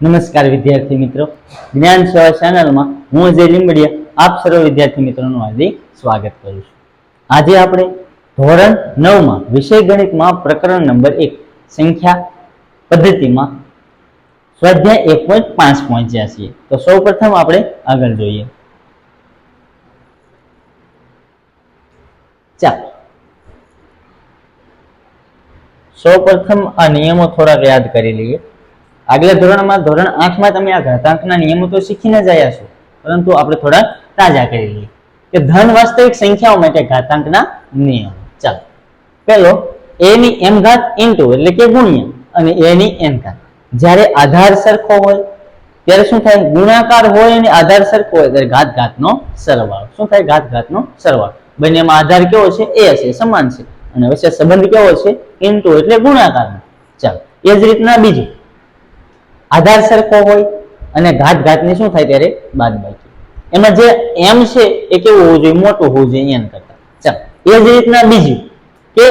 નમસ્કાર વિદ્યાર્થી મિત્રો. જ્ઞાન સેવા ચેનલમાં હું અજય લીંબડિયા, આપ સર્વ વિદ્યાર્થી મિત્રોનું આજે સ્વાગત કરું છું. આજે આપણે ધોરણ નવમાં વિષય ગણિતમાં પ્રકરણ નંબર એક સંખ્યા પદ્ધતિમાં સ્વાધ્યાય એક પોઈન્ટ પાંચ પહોંચ્યા છીએ. તો સૌ પ્રથમ આપણે આગળ જોઈએ. ચાલો. સૌ પ્રથમ આ નિયમો થોડાક યાદ કરી લઈએ. આગલા ધોરણમાં ધોરણ આઠમાં તમે આ ઘાતાંકના નિયમો તો શીખીને જ આવ્યા છો. પરંતુ આપણે થોડા તાજા કરી લઈએ. કે ધન વાસ્તવિક સંખ્યાઓ માટે ઘાતાંકના નિયમો. ચાલો. પહેલો, a ની m ઘાત ઇન્ટુ એટલે કે ગુણ્યા અને a ની n ઘાત. જ્યારે આધાર સરખો હોય, ત્યારે શું થાય? ગુણાકાર હોય અને આધાર સરખો હોય, ત્યારે ઘાત ઘાતનો સરવાળો. શું થાય? ઘાત ઘાતનો સરવાળો. બંનેમાં આધાર કેવો છે? એ છે, સમાન છે. અને વચ્ચે સંબંધ કેવો છે? ઇન્ટુ એટલે ગુણાકારનો. ચાલો. એ જ રીતના બીજું. આધાર સરખો હોય અને ઘાત ઘાતની શું થાય ત્યારે બાદબાકી એમાં જે એમ છે એ કેવું હોવું જોઈએ? મોટું હોવું જોઈએ એન કરતા. ચાલો, એ જ રીતના બીજું કે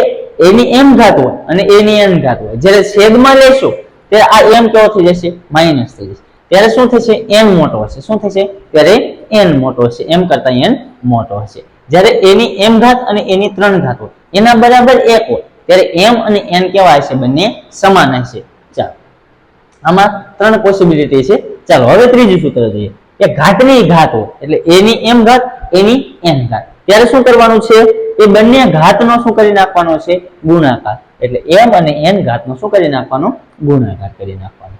એની એમ ઘાત હોય અને એની એન ઘાત હોય. જ્યારે છેદમાં લેશો, ત્યારે આ એમ કેવો થઈ જશે? માઇનસ થઈ જશે. ત્યારે શું થશે? એન મોટો હશે. શું થશે? ત્યારે એન મોટો હશે. એમ કરતા એન મોટો હશે. જ્યારે એની એમ ઘાત અને એની ત્રણ ઘાત હોય, એના બરાબર એક હોય, ત્યારે એમ અને એન કેવા હશે? બંને સમાન હશે. આમાં ત્રણ પોસિબિલિટી છે. ચાલો, હવે ત્રીજું સૂત્ર જોઈએ. કે ઘાતની ઘાત એટલે એની એમ ઘાત, એની એમ ઘાત. ત્યારે શું કરવાનું છે? એ બંને ઘાતનો શું કરી નાખવાનો છે? ગુણાકાર. એટલે એમ અને એન ઘાતનો શું કરી નાખવાનો? ગુણાકાર કરી નાખવાનો.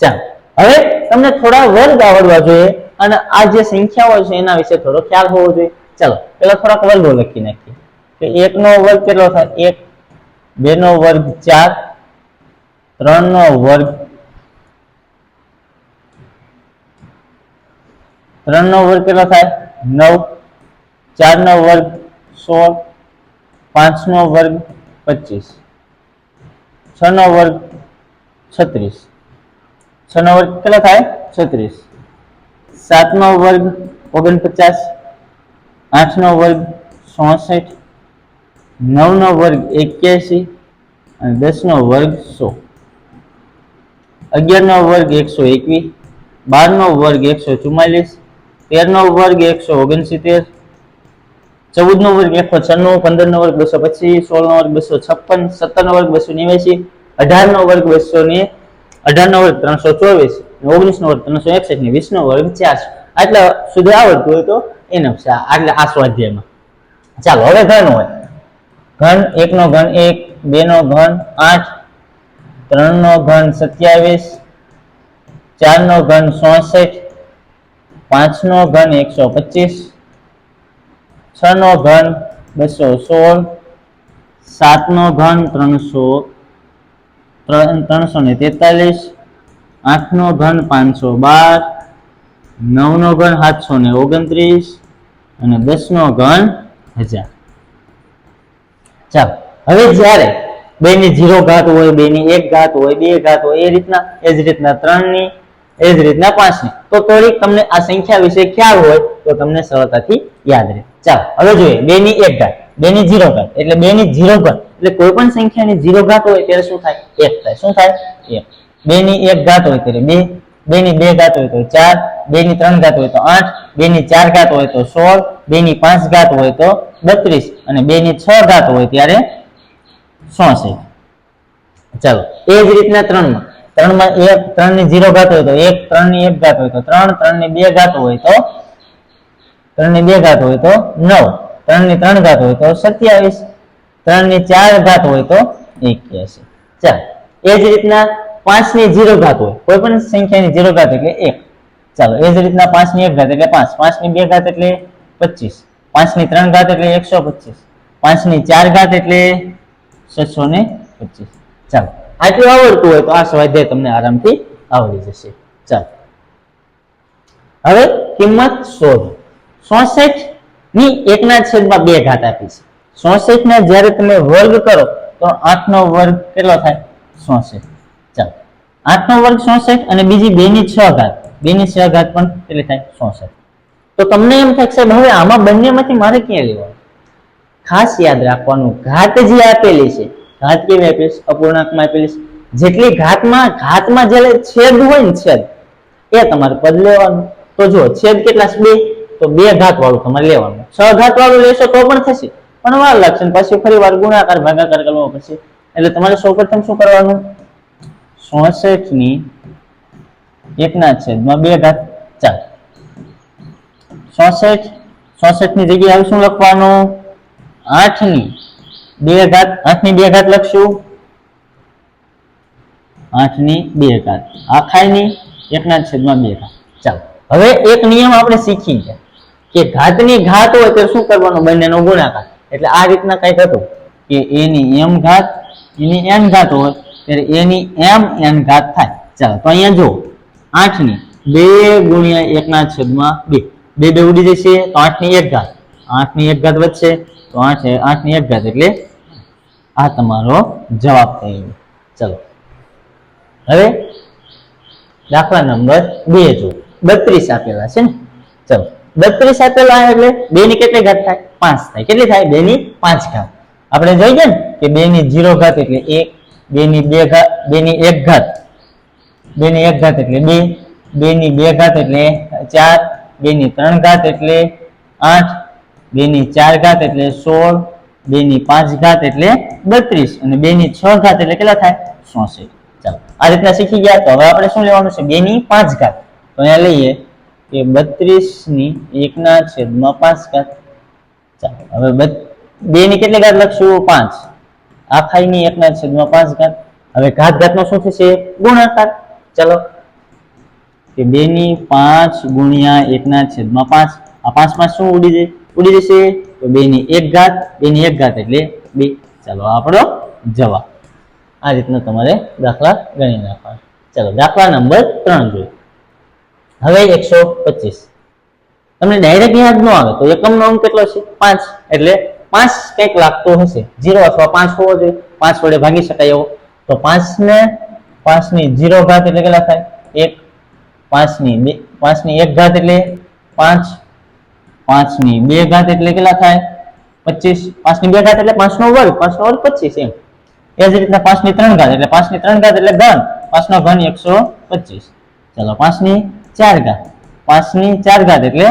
ચાલો, હવે તમને થોડા વર્ગ આવડવા જોઈએ અને આ જે સંખ્યાઓ છે એના વિશે થોડો ખ્યાલ હોવો જોઈએ. ચાલો પેલા થોડાક વર્ગો લખી નાખીએ. કે એક નો વર્ગ કેટલો થાય? એક બે નો વર્ગ ચાર ત્રણ નો વર્ગ ત્રણ નો વર્ગ કેટલો થાય? નવ. ચાર નો વર્ગ સોળ. પાંચ નો વર્ગ પચીસ. છ નો વર્ગ છત્રીસ. છ નો વર્ગ કેટલો થાય? છત્રીસ. સાત નો વર્ગ ઓગણપચાસ. આઠ નો વર્ગ ચોસઠ. નવ નો વર્ગ એક્યાસી. અને દસ નો વર્ગ સો. અગિયાર નો વર્ગ એકસો એકવીસ બાર નો વર્ગ એકસો ચુમ્માલીસ તેર નો વર્ગ એકસો ઓગણસિત્તેર ચૌદ નો વર્ગ એકસો છન્નું પંદર નો વર્ગ બસો પચીસ સોળ નો વર્ગ બસો છપ્પન સત્તર નો વર્ગ બસો નેવ્યાસી અઢાર નો વર્ગ બસો ને અઢાર નો વર્ગ ત્રણસો ચોવીસ ઓગણીસ નો વર્ગ ત્રણસો એકસઠ, ને વીસ નો વર્ગ ચારસો આટલા સુધી આવડતું હોય તો એનો છે આટલા આ સ્વાધ્યાયમાં. ચાલો, હવે ઘન હોય. ઘન એક નો ઘન એક બે નો ઘન આઠ ત્રણ નો ઘન સત્યાવીસ ચાર નો ઘન ચોસઠ પાંચ નો ઘન એકસો પચીસ છ નો ઘન બસો સોળ સાત નો ઘન ત્રણસો, ત્રણ- ત્રણસો ને તેતાલીસ આઠ નો ઘન પાંચસો બાર નવ નો ઘન સાતસો ને ઓગણત્રીસ અને દસ નો ઘન હજાર. ચાલો, હવે જ્યારે બે ની ઝીરો ઘાત હોય બે ની એક ઘાત હોય બે ઘાત હોય એ રીતના એ જ રીતના ત્રણની એ જ રીતના પાંચની તો થોડીક તમને આ સંખ્યા વિશે ખ્યાલ હોય તો તમને સરળતાથી યાદ રહે ચાલો હવે જોઈએ બે ની એક ઘાત બે ની ઝીરો ઘાત એટલે બે ની ઝીરો ઘાત એટલે કોઈ પણ સંખ્યાની ઝીરો ઘાત હોય ત્યારે શું થાય એક થાય શું થાય એક બે ની એક ઘાત હોય ત્યારે બે બે ની બે ઘાત હોય તો ચાર બે ની ત્રણ ઘાત હોય તો આઠ બે ની ચાર ઘાત હોય તો સોળ બે ની પાંચ ઘાત હોય તો બત્રીસ અને બે ની છ ઘાત હોય ત્યારે ચોસઠ ચાલો, એ જ રીતના ત્રણમાં. ત્રણમાં એક ત્રણની જીરો ઘાત હોય તો એક ત્રણની એક ઘાત હોય તો ત્રણ ત્રણની બે ઘાત હોય તો ત્રણની બે ઘાત હોય તો નવ. ત્રણની ત્રણ ઘાત હોય તો સત્યાવીસ. ત્રણની ચાર ઘાત હોય તો એક્યાસી. ચાલો, એ જ રીતના પાંચની જીરો ઘાત હોય. કોઈ પણ સંખ્યાની જીરો ઘાત એટલે એક. ચાલો, એ જ રીતના પાંચની એક ઘાત એટલે પાંચ. પાંચની બે ઘાત એટલે પચીસ. પાંચની ત્રણ ઘાત એટલે એકસો પચીસ. પાંચની ચાર ઘાત એટલે છસો ને પચીસ. ચાલો, આટલું આવડતું હોય તો આ સ્વાધ્યાય તમને આરામથી આવડી જશે. ચાલો. હવે કિંમત શોધ ચોસઠની એકના છેદમાં બે ઘાત આપી છે. ચોસઠ ને જ્યારે તમે વર્ગ કરો, તો આઠ નો વર્ગ કેટલો થાય? ચોસઠ ચાલો. આઠ નો વર્ગ ચોસઠ અને બીજી બે ની છ ઘાત. બે ની છ ઘાત પણ કેટલી થાય? ચોસઠ તો તમને એમ થાય સાહેબ, હવે આમાં બંનેમાંથી મારે ક્યાં લેવાનું? ખાસ યાદ રાખવાનું. ઘાત જે આપેલી છે, ઘાત કેવી આપેલી છે? અપૂર્ણાંકમાં આપેલી છે. જેટલી ઘાતમાં ઘાતમાં જે છેદ હોય ને છેદ, એ તમારે પદ લેવાનું. તો જો છેદ કેટલા બે. તો બે ઘાત વાળું તમારે લેવાનું. છ ઘાત વાળું લેશો તો પણ થશે. પણ વાર લાગશે પછી ફરી વાર ગુણાકાર, ભાગાકાર કરવો પડશે. એટલે તમારે સૌપ્રથમ શું કરવાનું? ચોસઠની એકના છેદમાં બે ઘાત ચાલ ચોસઠ ચોસઠની જગ્યાએ શું લખવાનું? આઠની બે ઘાત આઠની બે ઘાત લખશું. આઠની બે ઘાત. આખાની એકના છેદમાં બે ઘાત. ચાલો. હવે એક નિયમ આપણે શીખી ગયા કે ઘાતની ઘાત હોય તો શું કરવાનું? બંનેનો ગુણાકાર. એટલે આ રીતના કંઈક હતું કે એની એમ ઘાત, એની એન ઘાત હોય, ત્યારે એની એમ એન ઘાત થાય. ચાલો, તો અહીંયા જો આઠની બે ગુણ્યા એકના છેદમાં બે. બે બે ઉડી જશે, તો આઠની એક ઘાત. આઠની એક ઘાત વધશે. તો આઠ આઠની એક ઘાત એટલે આ તમારો જવાબ થઈ ગયો. ચલો. હવે દાખલા નંબર બે જો. બત્રીસ આપેલા છે ને? ચલો. બત્રીસ આપેલા એટલે બે ની કેટલી ઘાત થાય? પાંચ થાય. કેટલી થાય? બે ની પાંચ ઘાત. આપણે જોઈ ગયા ને કે બે ની જીરો ઘાત એટલે એક બે ની બે ઘાત બે ની એક ઘાત. બે ની એક ઘાત એટલે બે બે ની બે ઘાત એટલે ચાર બે ની ત્રણ ઘાત એટલે આઠ બે ની ચાર ઘાત એટલે સોળ બે ની પાંચ ઘાત એટલે બત્રીસ અને બે ની છ ઘાત એટલે કેટલા થાય? ચોસઠ. ચાલો, આ રીતના શીખી ગયા. તો હવે આપણે શું લેવાનું છે? બે ની પાંચ ઘાત. તો અહીંયા લઈએ કે બત્રીસની એકના છેદમાં પાંચ ઘાત. ચાલો, હવે બે ની કેટલી ઘાત લખશું? પાંચ. આખાઈ ની એકના છેદમાં પાંચ ઘાત. હવે ઘાત ઘાત નો શું થશે? ગુણાકાર. ચાલો, કે બે ની પાંચ ગુણ્યા એકના છેદમાં પાંચ. આ પાંચ પાંચ શું ઉડી જાય? ઉડી જશે તો બે ની એક ઘાત બે ની એક ઘાત એટલે બે. ચાલો આપણો જવાબ. આ રીતના તમારે દાખલા ગણી નાખવા ચાલો દાખલા નંબર ત્રણ જોઈએ. હવે એકસો પચીસ. તમને ડાયરેક્ટ યાદ ન આવે તો એકમનો અંક કેટલો છે? પાંચ. એટલે પાંચ કંઈક લાગતો હશે. જીરો અથવા પાંચ હોવો જોઈએ. પાંચ વડે ભાગી શકાય એવો. તો પાંચ ને પાંચની જીરો ઘાત એટલે કેટલા થાય? એક. પાંચની બે પાંચની એક ઘાત એટલે પાંચ. પાંચની બે ઘાત એટલે કેટલા થાય? પચીસ. પાંચની બે ઘાત એટલે પાંચ નો વર્ગ. પાંચ નો વર્ગ પચીસ એમ. એ જ રીતના પાંચની ત્રણ ઘાત એટલે પાંચની ત્રણ ઘાત એટલે ઘન. પાંચ નો ઘન એકસો પચીસ. ચલો પાંચની ચાર ઘાત. પાંચની ચાર ઘાત એટલે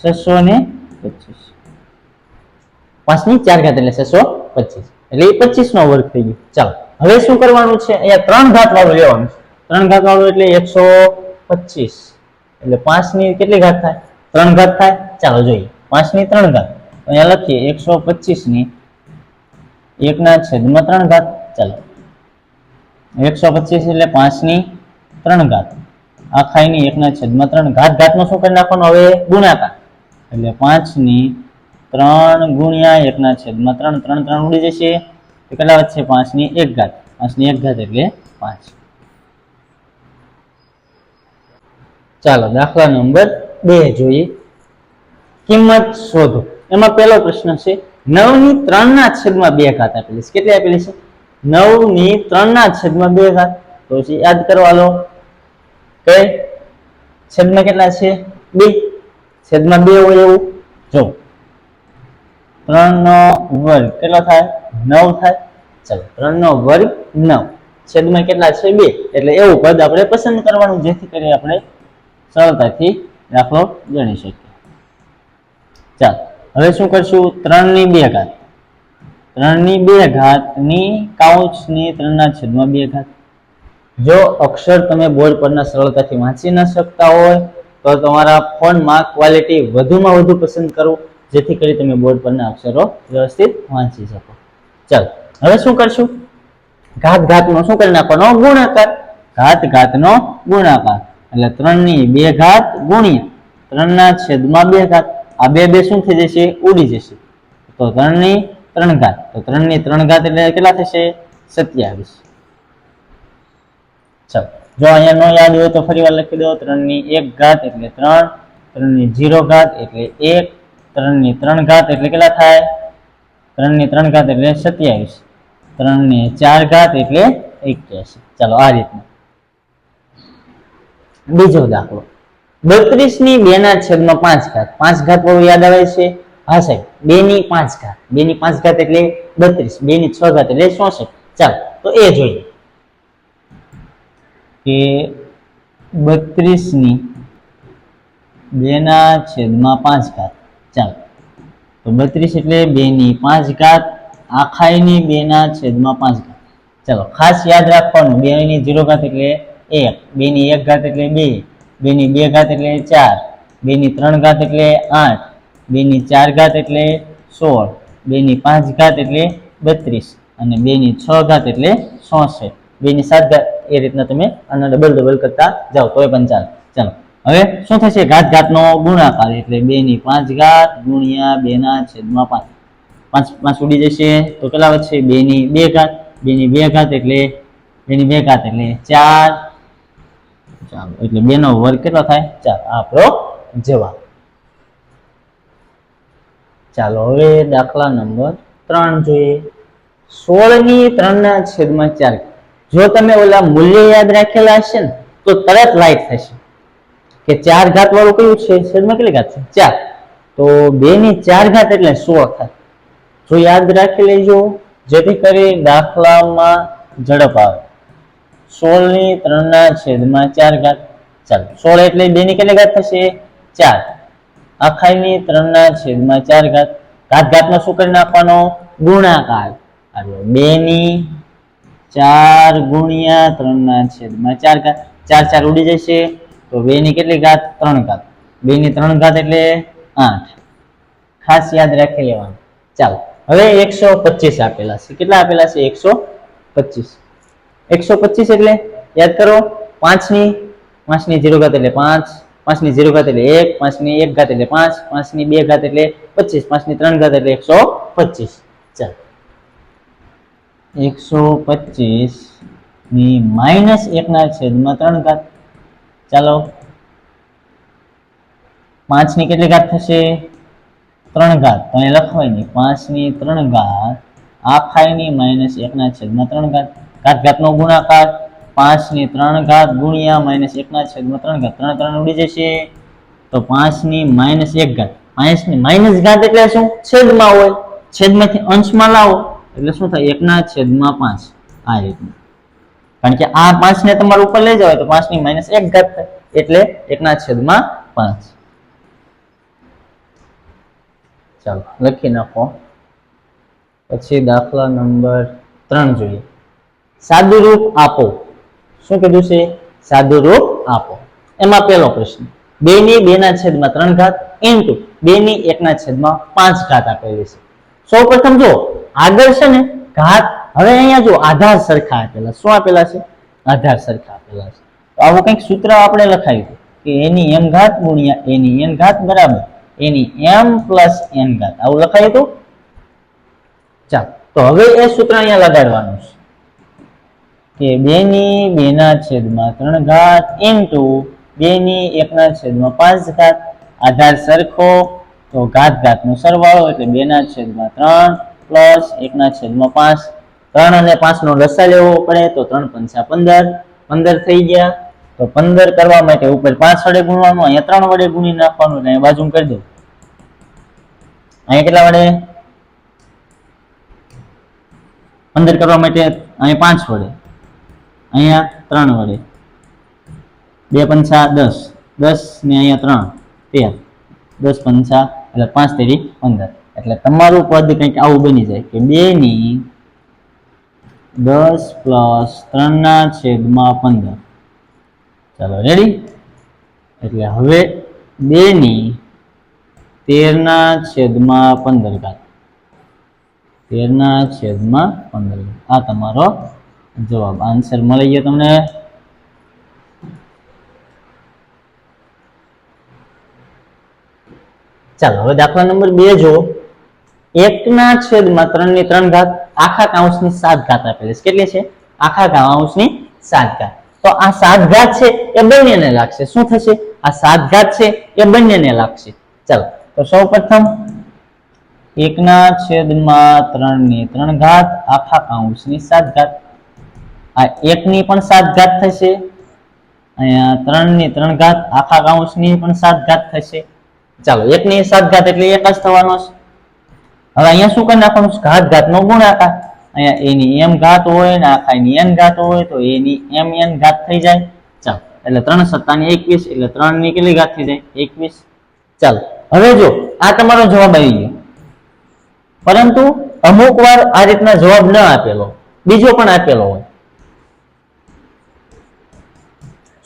છસો ને પચીસ. પાંચની ચાર ઘાત એટલે છસો પચીસ. એટલે એ પચીસ નો વર્ગ થઈ ગયો. ચાલો, હવે શું કરવાનું છે? અહીંયા ત્રણ ઘાત વાળું લેવાનું છે. ત્રણ ઘાત વાળું એટલે એકસો પચીસ. એટલે પાંચની કેટલી ઘાત થાય? ત્રણ ઘાત થાય. ચાલો જોઈએ. પાંચની ત્રણ ઘાત. અહીંયા લખીએ એકસો પચીસની એકના છેદમાં ત્રણ ઘાત. ચાલો. એકસો પચીસ એટલે પાંચની ત્રણ ઘાત. આખાઈની એકના છેદમાં ત્રણ ઘાત. ઘાતનો શું કરી નાખવાનો? હવે ગુણાકાર. એટલે પાંચની ત્રણ ગુણ્યા એકના છેદમાં ત્રણ. ત્રણ ત્રણ ઉડી જશે. કેટલા પાંચની એક ઘાત. પાંચની એક ઘાત એટલે પાંચ. ચાલો, દાખલા નંબર બે જોઈએ. કિંમત શોધો. એમાં પહેલો પ્રશ્ન છે નવની ત્રણ ના છેદમાં બે ઘાત આપેલી છે. કેટલી આપેલી છે? નવની ત્રણ ના છેદમાં બે ઘાત. તો યાદ કરવા લો કે છેદમાં કેટલા છે? બે. છેદમાં બે હોય એવું. જો. ત્રણ નો વર્ગ કેટલો થાય? નવ થાય. ચલો ત્રણ નો વર્ગ નવ. છેદમાં કેટલા છે? બે. એટલે એવું પદ આપણે પસંદ કરવાનું, જેથી કરી આપણે સરળતાથી દાખલો ગણી શકીએ. ચાલો, હવે શું કરશું? ત્રણની બે ઘાત. ત્રણની બે ઘાતની કાઉચની ત્રણ ના છેદમાં બે ઘાત. જો અક્ષર તમે બોર્ડ પરના સરળતાથી વાંચી ન શકતા હોય, તો તમારા ફોનમાં ક્વોલિટી વધુમાં વધુ પસંદ કરો, જેથી કરી તમે બોર્ડ પરના અક્ષરો વ્યવસ્થિત વાંચી શકો. ચાલો, હવે શું કરશું? ઘાત ઘાતનો શું કરી નાખવાનો? ગુણાકાર. ઘાત ઘાતનો ગુણાકાર. એટલે ત્રણની બે ઘાત ગુણ્યા. ત્રણ ના છેદમાં બે ઘાત. આ બે બે શું થઈ જશે? ઉડી જશે. તો ત્રણની ત્રણ ઘાત. તો ત્રણની ત્રણ ઘાત એટલે કેટલા થશે? સત્યાવીસ. ચાલો. જો અહીંયા નો યાદ હોય તો ફરી વાર લખી દો. ત્રણની એક ઘાત એટલે ત્રણ. ત્રણની જીરો ઘાત એટલે એક. ત્રણની ત્રણ ઘાત એટલે કેટલા થાય? ત્રણની ત્રણ ઘાત એટલે સત્યાવીસ. ત્રણની ચાર ઘાત એટલે એક્યાસી. ચાલો, આ રીતના. બીજો દાખલો. બત્રીસની બે ના છેદમાં પાંચ ઘાત. પાંચ ઘાત વાળું યાદ આવે છે? હા સાહેબ બે ની પાંચ ઘાત. બે ની પાંચ ઘાત એટલે બત્રીસ. બે ની છ ઘાત એટલે ચોસઠ. ચાલો, તો એ જોઈએ. કે બત્રીસની બેના છેદમાં પાંચ ઘાત. ચાલો, તો બત્રીસ એટલે બેની પાંચ ઘાત, આખાઈની બેના છેદમાં પાંચ ઘાત. ચાલો, ખાસ યાદ રાખવાનું. બેની જીરો ઘાત એટલે એક, બેની એક ઘાત એટલે બે. બેની બે ઘાત એટલે ચાર, બેની ત્રણ ઘાત એટલે આઠ, બેની ચાર ઘાત એટલે સોળ, બેની પાંચ ઘાત એટલે બત્રીસ અને બેની છ ઘાત એટલે ચોસઠ બેની સાત ઘાત એ રીતના તમે આના ડબલ ડબલ કરતા જાઓ, તોય પણ ચાલે. ચાલો, હવે શું થશે? ઘાત ઘાતનો ગુણાકાર એટલે બેની પાંચ ઘાત ગુણ્યા બેના છેદમાં પાંચ. પાંચ પાંચ ઉડી જશે તો કેટલા વધશે? બેની બે ઘાત. બેની બે ઘાત એટલે, બેની બે ઘાત એટલે ચાર. ચાલો. એટલે બેનો વર્ગ કેટલો થાય? ચાર આપણો જવાબ. ચાલો, હવે દાખલા નંબર ત્રણ જોઈએ. સોળની ત્રણ ના છેદમાં ચાર. જો તમે ઓલા મૂલ્ય યાદ રાખેલા હશે ને, તો તરત લાઈટ થશે. કે ચાર ઘાત વાળું કયું છે? છેદમાં કેટલી ઘાત છે? ચાર. તો બે ની ચાર ઘાત એટલે સોળ થાય. જો યાદ રાખી લેજો, જેથી કરી દાખલામાં ઝડપ આવે. સોળની ત્રણ ના છેદમાં ચાર ઘાત, ચાલો, સોળ એટલે બે ની કેટલી ઘાત થશે? ચાર. અખાઈની ત્રણ ના છેદમાં ચાર ઘાત ઘાત ઘાતનો શું કરી નાખવાનો? ગુણાકાર. એટલે બે ની ચાર ગુણ્યા ત્રણ ના છેદમાં ચાર ઘાત, ચાર ચાર ઉડી જશે. તો બે ની કેટલી ઘાત? ત્રણ ઘાત. બે ની ત્રણ ઘાત એટલે આઠ. ખાસ યાદ રાખી લેવાનું. ચાલો, હવે એકસો પચીસ આપેલા છે. કેટલા આપેલા છે? એકસો પચીસ. એકસો પચીસ એટલે યાદ કરો, પાંચની પાંચની જીરો ઘાત એટલે પાંચ, પાંચની જીરો ઘાત એટલે એક, પાંચની એક ઘાત એટલે પાંચ, પાંચની બે ઘાત એટલે પચીસ, પાંચની ત્રણ ઘાત એટલે એકસો પચીસ. ચાલો. એકસો પચીસની માઇનસ એકના છેદમાં ત્રણ ઘાત. ચાલો. પાંચની કેટલી ઘાત થશે? ત્રણ ઘાત. તો અહીં લખવાય નહીં. પાંચની ત્રણ ઘાત આખાઈની માઇનસ એકના છેદમાં ત્રણ ઘાત. ઘાત ઘાતનો ગુણાકાર પાંચની ત્રણ ઘાત ગુણ્યા માઇનસ એકના છેદમાં ત્રણ ઘાત. ત્રણ ત્રણ ઉડી જશે. તો પાંચની માઇનસ એક ઘાત. પાંચની માઇનસ ઘાત એટલે શું? છેદમાં હોય. છેદમાંથી અંશમાં લાવો. એટલે શું થાય? એકના છેદમાં પાંચ. આ રીતનું. કારણ કે આ પાંચ ને તમારે ઉપર લઈ જાવ તો પાંચની માઇનસ એક ઘાત થાય. એટલે એકના છેદમાં પાંચ. ચાલો, લખી નાખો. પછી દાખલા નંબર ત્રણ જોઈએ. સાદુરૂપ આપો. શું કીધું છે? સાદુરૂપ આપો. એમાં પહેલો પ્રશ્ન. બે ની બે ના છેદમાં ત્રણ ઘાત ઇન્ટુ બે ની એક ના છેદમાં પાંચ ઘાત આપેલી છે. સૌ પ્રથમ જો આગળ છે ને ઘાત હવે અહીંયા જો આધાર સરખા આપેલા. શું આપેલા છે? આધાર સરખા આપેલા છે. તો આવું કંઈક સૂત્ર આપણે લખાયું કે એની એમ ઘાત ગુણ્યા એની એન ઘાત બરાબર એની એમ પ્લસ એન ઘાત. આવું લખાયું હતું? ચાલો. તો હવે એ સૂત્ર અહીંયા લગાડવાનું છે. કે બે ની બે ના છેદમાં ત્રણ ઘાત ઇન્ટુ બે ની એક ના છેદમાં પાંચ ઘાત. આધાર સરખો તો ઘાત ઘાત નો સરવાળો એટલે બે ના છેદમાં ત્રણ પ્લસ એક ના છેદમાં પાંચ. ત્રણ અને પાંચ નો લસા લેવો પડે તો ત્રણ પંચા પંદર. પંદર થઈ ગયા. તો પંદર કરવા માટે ઉપર પાંચ વડે ગુણવાનું, અહીંયા ત્રણ વડે ગુણી નાખવાનું અહીંયા બાજુ કરી દઉં અહીંયા કેટલા વડે? પંદર કરવા માટે અહીંયા પાંચ વડે. અહીંયા ત્રણ વડે. બે પંચા દસ. દસ ને અહીંયા ત્રણ. તેર. દસ પંચા, એટલે પાંચ તેરી પંદર. એટલે તમારું પદ કંઈક આવું બની જાય કે બે ની દસ પ્લસ ત્રણના છેદમાં પંદર. ચાલો રેડી એટલે હવે બે ની તેરના છેદમાં પંદર ઘાત. તેરના છેદમાં પંદર. આ તમારો જવાબ. આન્સર મળી ગયો તમને? ચાલો, હવે દાખલા નંબર બે જો એકના છેદમાં ત્રણની ત્રણ ઘાત, આખા કાઉન્સની સાત ઘાત આપેલી છે. કેટલી છે? આખા કાઉન્સની સાત ઘાત. તો આ સાત ઘાત છે એ બંનેને લાગશે. શું થશે? આ સાત ઘાત છે એ બંનેને લાગશે. ચાલો, તો સૌ પ્રથમ એકના છેદમાં ત્રણની ત્રણ ઘાત, આખા કાઉન્સની સાત ઘાત. આ એકની પણ સાત ઘાત થશે. અહીંયા ત્રણની ત્રણ ઘાત, આખા કાઉન્સની પણ સાત ઘાત થશે. ચાલો, એકની સાત ઘાત એટલે એક જ થવાનો છે. હવે અહીંયા શું કરી નાખવાનું ઘાત ઘાતનો ગુણાકાર અહીંયા એની m ઘાત હોય ને આખા ની એન ઘાત હોય તો એની એમ n ઘાત થઈ જાય. ચાલો, એટલે ત્રણ સત્તાની એકવીસ, એટલે ત્રણની કેટલી ઘાત થઈ જાય? એકવીસ. ચાલો, હવે જો, આ તમારો જવાબ આવી ગયો. પરંતુ અમુક વાર આ રીતના જવાબ ન આપેલો. બીજો પણ આપેલો હોય.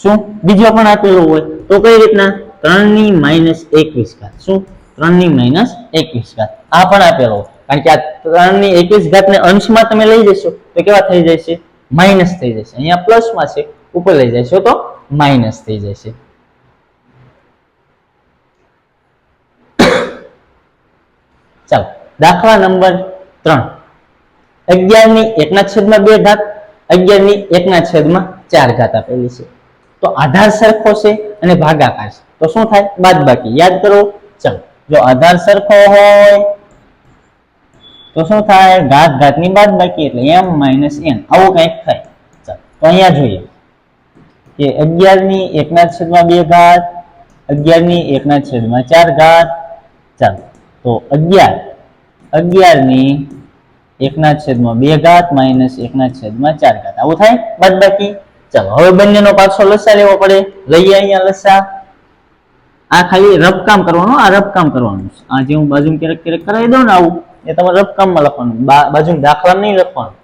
શું? બીજો પણ આપેલો હોય તો કઈ રીતના? ત્રણની માઇનસ એકવીસ ઘાત. શું? ત્રણની માઇનસ એકવીસ ઘાત. આ પણ આપેલો કારણ કે આ ત્રણની એકવીસ ઘાત ને અંશમાં તમે લઈ જશો તો કેવા થઈ જશે? માઇનસ થઈ જશે. અહીંયા પ્લસમાં છે, ઉપર લઈ જશો તો માઇનસ થઈ જશે. ચાલો, દાખલા નંબર ત્રણ. અગિયારની એકના છેદમાં બે ઘાત અગિયારની એકના છેદમાં ચાર ઘાત આપેલી છે. તો આધાર સરખો છે અને ભાગાકાર છે. તો શું થાય? બાદ બાકી યાદ કરો? ચલો. જો આધાર સરખો હોય, તો શું થાય? ઘાત ઘાતની બાદ બાકી એટલે એમ માઇનસ એન. આવું કંઈક થાય. ચાલો. તો અહીંયા જોઈએ. કે અગિયારની એકના છેદમાં બે ઘાત અગિયારની એકના છેદમાં ચાર ઘાત. ચાલો. તો અગિયાર. અગિયારની એકના છેદમાં બે ઘાત, માઇનસ એકના છેદમાં ચાર ઘાત. આવું થાય? બાદ બાકી ચાલો, હવે બંનેનો પાછો લસા લેવો પડે. લઈએ અહીંયા લસા આ ખાલી રફ કામ કરવાનું, આ રફ કામ કરવાનું આ જે હું બાજુ ક્યારેક ક્યારેક કરાવી દઉં ને આવું, એ તમારે રફ કામમાં લખવાનું બાજુ દાખલા નહીં લખવાનું.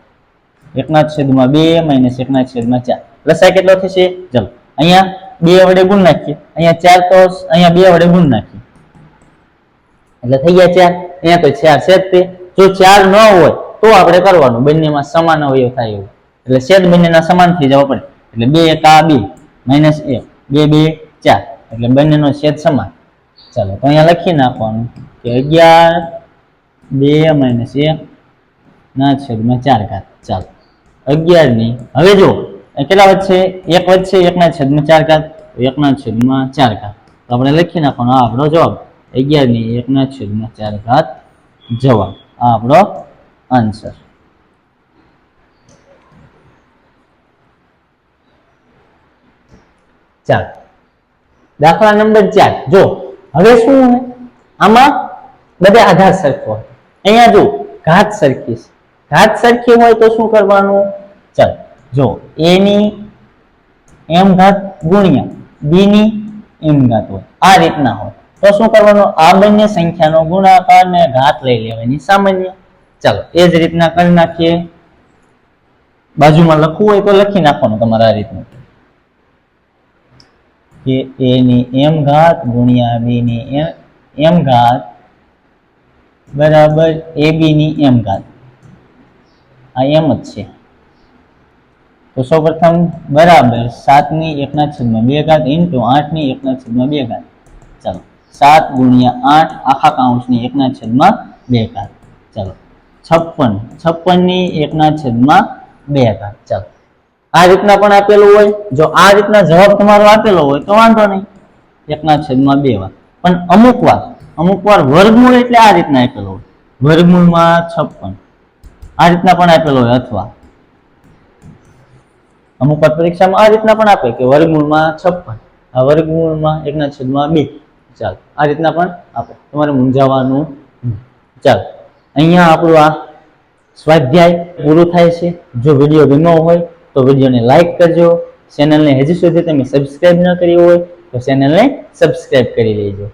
એકના છેદમાં બે માઇનસ એકના છેદમાં ચાર. લસા કેટલો થશે? ચાલો, અહીંયા બે વડે ગુણ નાખીએ. અહીંયા ચાર તો અહીંયા બે વડે ગુણ નાખીએ. એટલે થઈ ગયા ચાર. અહીંયા તો ચાર છે તે. જો ચાર ન હોય, તો આપણે કરવાનું. બંનેમાં સમાન અવયવ થાય એવું. એટલે છેદ બંનેના સમાન થઈ જવા પડે. એટલે બે એક બે માઇનસ એક, બે બે ચાર. એટલે બંનેનો છેદ સમાન. ચાલો, તો અહીંયા લખી નાખવાનું કે અગિયાર, બે માઇનસ એક, ના છેદમાં ચાર ઘાત. ચાલો અગિયારની હવે જો કેટલા વધશે? એક વધશે, એકના છેદમાં ચાર ઘાત, એકના છેદમાં ચાર ઘાત. તો આપણે લખી નાખવાનો આ આપણો જવાબ. અગિયારની એકના છેદમાં ચાર ઘાત જવાબ. આ આપણો આન્સર ચાલો. દાખલા નંબર ચાર. જો, હવે શું હોય? આમાં બધા આધાર સરખો હોય. અહીંયા જો, ઘાત સરખી છે. ઘાત સરખી હોય તો શું કરવાનું? ચાલ, જો એ ની એમ ઘાત ગુણ્યા બી ની એમ ઘાત હોય. આ રીતના હોય. તો શું કરવાનું? આ બંને સંખ્યાનો ગુણાકાર ને ઘાત લઈ લેવાની સામાન્ય. ચાલો, એ જ રીતના કરી નાખીએ. બાજુમાં લખવું હોય તો લખી નાખવાનું તમારે આ રીતનું. કે ની m ઘાત ગુણ્યા b ની m ઘાત બરાબર ab ની એમ ઘાત. આ એમ જ છે. તો સૌપ્રથમ બરાબર સાતની એકના છેદમાં બે ઘાત ઇન્ટુ આઠની એકના છેદમાં બે ઘાત. ચાલો, સાત ગુણ્યા આઠ આખા કાઉન્સની એકના છેદમાં બે ઘાત. ચાલો, છપ્પન, છપ્પનની એકના છેદમાં બે ઘાત. ચાલો. આ રીતના પણ આપેલું હોય. જો આ રીતના જવાબ તમારો આપેલો હોય તો વાંધો નહીં. એકના છેદમાં બે વાર. પણ અમુક વાર અમુક વાર વર્ગમૂળ એટલે આ રીતના આપેલો હોય. વર્ગમૂળમાં છપ્પન. આ રીતના પણ આપેલો હોય અથવા. અમુક વાર પરીક્ષામાં આ રીતના પણ આપે કે વર્ગમૂળમાં છપ્પન. આ વર્ગમૂળમાં એકના છેદમાં બે. ચાલો, આ રીતના પણ આપે. તમારે મૂંઝાવાનું ચાલ, અહીંયા આપણું આ સ્વાધ્યાય પૂરું થાય છે. જો વીડિયો ગમ્યો હોય તો વિડીયોને લાઇક કરજો. ચેનલને હજી સુધી તમે સબસ્ક્રાઇબ ન કરી હોય તો ચેનલને સબસ્ક્રાઇબ કરી લેજો.